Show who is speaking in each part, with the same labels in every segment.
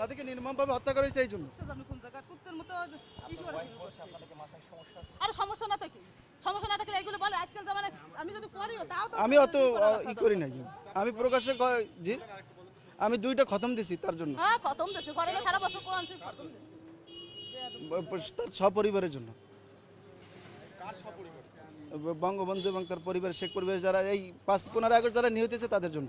Speaker 1: তাদেরকে নির্মমভাবে হত্যা করা হয়েছে এই জন্য।
Speaker 2: আরে সমস্যা না থাকে। সমস্যা না থাকলে এইগুলো বলে আজকাল জামানে আমি যদি করিও তাও তো
Speaker 1: আমি অত ই করি নাই আমি প্রকাশ্যে জি? আমি দুইটা খতম দিছি তার জন্য।
Speaker 2: হ্যাঁ খতম করে না সারা বছর কোরআন শরীফ খতম দেছে।
Speaker 1: তার সপরিবারের জন্য। বঙ্গবন্ধু এবং তার পরিবার শেখ পরিবার যারা এই পাঁচ পনেরো আগস্ট যারা নিহত হয়েছে তাদের জন্য।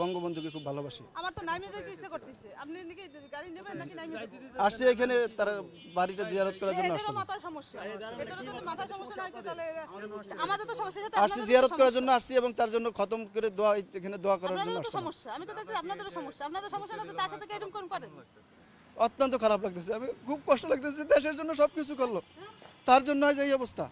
Speaker 1: বঙ্গবন্ধুকে খুব ভালোবাসি।
Speaker 2: আমার তো নাইমে যেতে ইচ্ছে করতেছে। আপনি নাকি গাড়ি নেবেন নাকি নাইমে যেতে?
Speaker 1: এখানে তার বাড়িটা জিয়ারত করার জন্য আসছি
Speaker 2: সমস্যা। এদেরও যদি মাথায় সমস্যা না তাহলে আমাদের তো সমস্যা সাথে
Speaker 1: আসছি জিয়ারত করার জন্য আসছি এবং তার জন্য খতম করে দোয়া এখানে দোয়া করার জন্য আসছি।
Speaker 2: সমস্যা আমি তো দেখছি আপনাদেরও সমস্যা। আপনাদের সমস্যা না তার সাথে এরকম কোন পারেন?
Speaker 1: অত্যন্ত খারাপ লাগতেছে। আমি খুব কষ্ট লাগতেছে দেশের জন্য সবকিছু করল। তার জন্য আজ এই অবস্থা।